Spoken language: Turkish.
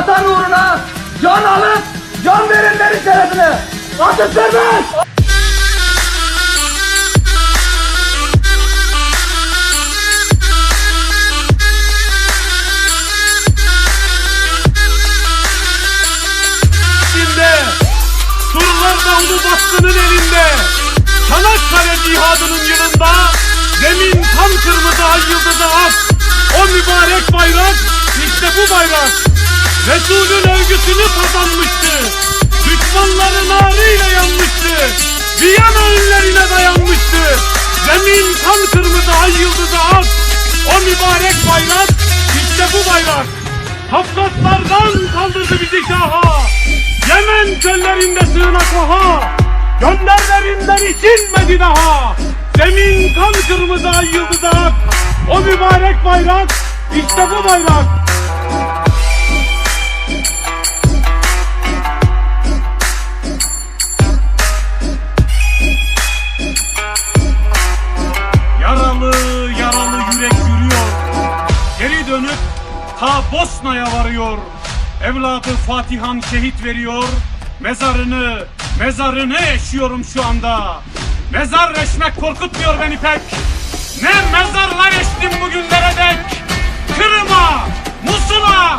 Vatan uğruna can alıp can verenlerin şerefine. Atıp serbest! içinde, surlarda ulu baskının elinde, Çanakkale cihadının yılında, zemin kan kırmızı ay yıldızı ak, o mübarek bayrak, işte bu bayrak, Resulün övgüsünü kazanmıştı, düşmanların narıyla yanmıştı, Viyana önlerine dayanmıştı, zemin kan kırmızı ay yıldızı ak, o mübarek bayrak, işte bu bayrak, Kafkaslardan kaldırdı bizi şaha. Yemen çöllerinde sığınak vaha. Gönderlerinden içilmedi daha. Zemin kan kırmızı ay yıldızı ak. O mübarek bayrak, işte bu bayrak. Ta Bosna'ya varıyor. Evladı Fatihan şehit veriyor. Mezarını, mezarını eşiyorum şu anda. Mezar eşmek korkutmuyor beni pek. Ne mezarlar eştim bugünlere dek. Kırım'a, Musul'a,